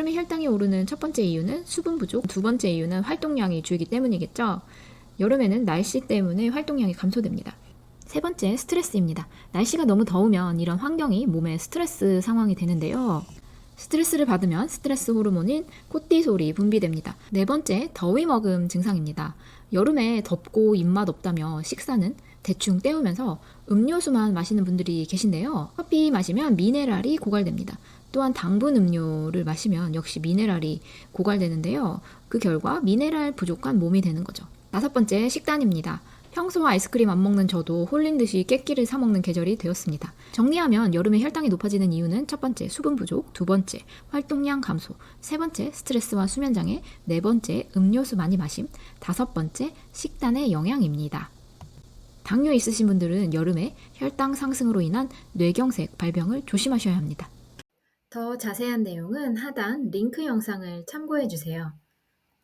여름에 혈당이 오르는 첫 번째 이유는 수분 부족, 두 번째 이유는 활동량이 줄기 때문이겠죠. 여름에는 날씨 때문에 활동량이 감소됩니다. 세 번째, 스트레스입니다. 날씨가 너무 더우면 이런 환경이 몸에 스트레스 상황이 되는데요. 스트레스를 받으면 스트레스 호르몬인 코티솔이 분비됩니다. 네 번째, 더위 먹음 증상입니다. 여름에 덥고 입맛 없다며 식사는 대충 때우면서 음료수만 마시는 분들이 계신데요. 커피 마시면 미네랄이 고갈됩니다. 또한 당분 음료를 마시면 역시 미네랄이 고갈되는데요. 그 결과 미네랄 부족한 몸이 되는 거죠. 다섯 번째, 식단입니다. 평소 아이스크림 안 먹는 저도 홀린 듯이 깻끼를 사 먹는 계절이 되었습니다. 정리하면 여름에 혈당이 높아지는 이유는 첫 번째 수분 부족, 두 번째 활동량 감소, 세 번째 스트레스와 수면 장애, 네 번째 음료수 많이 마심, 다섯 번째 식단의 영향입니다. 당뇨 있으신 분들은 여름에 혈당 상승으로 인한 뇌경색 발병을 조심하셔야 합니다. 더 자세한 내용은 하단 링크 영상을 참고해 주세요.